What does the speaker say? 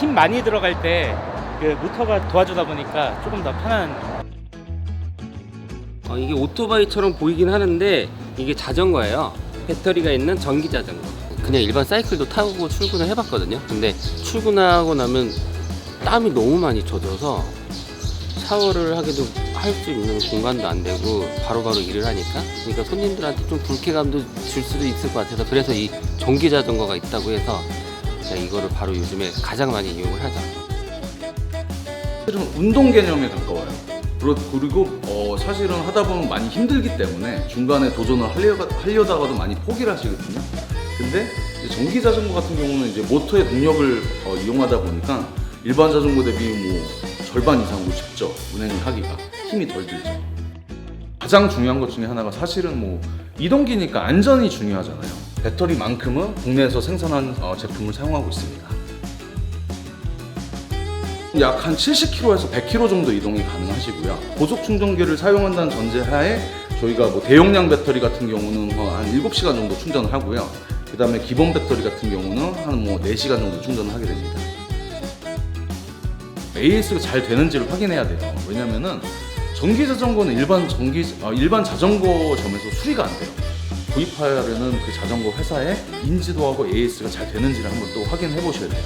힘 많이 들어갈 때 그 모터가 도와주다 보니까 조금 더 편한 어, 이게 오토바이처럼 보이긴 하는데 이게 자전거예요. 배터리가 있는 전기 자전거. 그냥 일반 사이클도 타고 출근을 해봤거든요. 근데 출근하고 나면 땀이 너무 많이 젖어서 샤워를 하기도 할 수 있는 공간도 안 되고 바로바로 일을 하니까 그러니까 손님들한테 좀 불쾌감도 줄 수도 있을 것 같아서 그래서 이 전기 자전거가 있다고 해서 제가 이거를 바로 요즘에 가장 많이 이용을 하죠. 사실은 운동 개념에 가까워요. 그리고, 어, 사실은 하다 보면 많이 힘들기 때문에 중간에 도전을 하려, 하려다가도 많이 포기를 하시거든요. 근데 전기 자전거 같은 경우는 이제 모터의 동력을 어, 이용하다 보니까 일반 자전거 대비 뭐 절반 이상으로 쉽죠. 운행을 하기가 힘이 덜 들죠. 가장 중요한 것 중에 하나가 사실은 뭐 이동기니까 안전이 중요하잖아요. 배터리만큼은 국내에서 생산한 어, 제품을 사용하고 있습니다. 약 한 70km에서 100km 정도 이동이 가능하시고요. 고속 충전기를 사용한다는 전제하에 저희가 뭐 대용량 배터리 같은 경우는 뭐한 7시간 정도 충전을 하고요. 그 다음에 기본 배터리 같은 경우는 한 뭐 4시간 정도 충전을 하게 됩니다. AS가 잘 되는지를 확인해야 돼요. 왜냐면은 전기 자전거는 일반 전기 어, 일반 자전거점에서 수리가 안 돼요. 구입하려는 그 자전거 회사의 인지도하고 AS가 잘 되는지를 한번 또 확인해 보셔야 돼요.